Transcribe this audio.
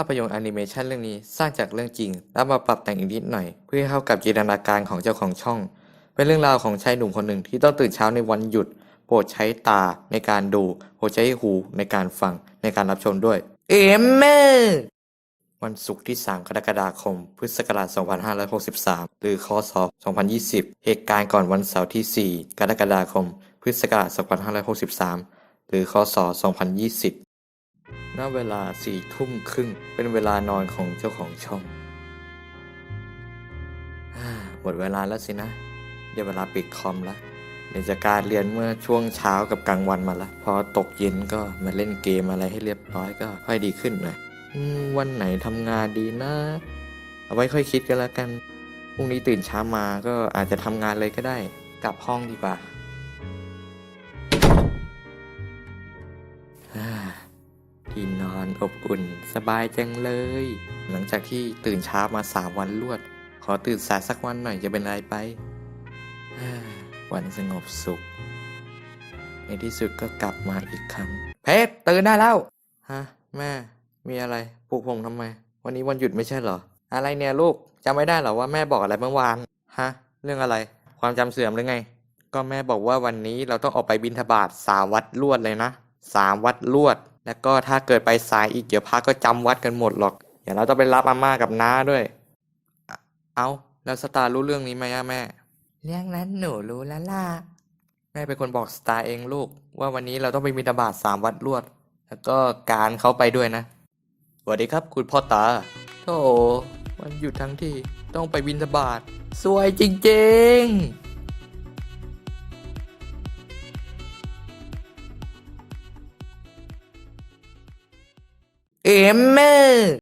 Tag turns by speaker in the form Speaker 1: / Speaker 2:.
Speaker 1: าพยนตร์แอนิเมชันเรื่องนี้สร้างจากเรื่องจริง แล้วมาปรับแต่งอีกนิดหน่อย เพื่อให้เข้ากับจินตนาการของเจ้าของช่อง เป็นเรื่องราวของชายหนุ่มคนหนึ่งที่ต้องตื่นเช้าในวันหยุด โปรดใช้ตาในการดู โปรดใช้หูในการฟังในการรับชมด้วย เอ็มเมวันศุกร์ที่ 3 กรกฎาคม พุทธศักราช 2563 หรือ คศ 2020 เหตุการณ์ก่อนวันเสาร์ที่ 4 กรกฎาคม พุทธศักราช 2563 หรือ คศ 2020 ณเวลาสี่ทุ่มครึ่ง เป็นเวลานอนของเจ้าของช่อง หมดเวลาแล้วสินะ เดี๋ยวเวลาปิดคอมแล้วเดี๋ยวจะการเรียนเมื่อช่วงเช้ากับกลางวันมาละ พอตกเย็นก็มาเล่นเกมอะไรให้เรียบร้อยก็ค่อยดีขึ้นหน่อยวันไหนทำงานดีนะ เอาไว้ค่อยคิดกันแล้วกัน พรุ่งนี้ตื่นเช้ามาก็อาจจะทำงานเลยก็ได้ กลับห้องดีกว่า ที่นอนอบอุ่น สบายจังเลย หลังจากที่ตื่นเช้ามาสามวันรวด ขอตื่นสายสักวันหน่อยจะเป็นไรไป วันสงบสุข ในที่สุดก็กลับมาอีกครั้ง เพชรตื่นได้แล้ว ฮะ แม่ มีอะไรปลุกผมทำไม วันนี้วันหยุดไม่ใช่เหรอ อะไรเนี่ยลูกจำไม่ได้เหรอว่าแม่บอกอะไรเมื่อวาน ฮะ เรื่องอะไร ความจำเสื่อมหรือไง ก็แม่บอกว่าวันนี้เราต้องออกไปบินทบาทสาวัดรวดเลยนะสามวัดรวด แล้วก็ถ้าเกิดไปสายอีกเดี๋ยวพระก็จำวัดกันหมดหรอก เดี๋ยวเราต้องไปรับอาม่ากับน้าด้วยอะเอาแล้วสตาร์รู้เรื่องนี้ไหมอะแม่ เรื่องนั้นหนูรู้แล้วล่ะ แม่เป็นคนบอกสตาร์เองลูก ว่าวันนี้เราต้องไปบิณฑบาตสามวัดรวด แล้วก็การเขาไปด้วยนะ สวัสดีครับคุณพ่อตาโธ่วันหยุดทั้งที่ต้องไปบิณฑบาตสวยจริงๆ Amen.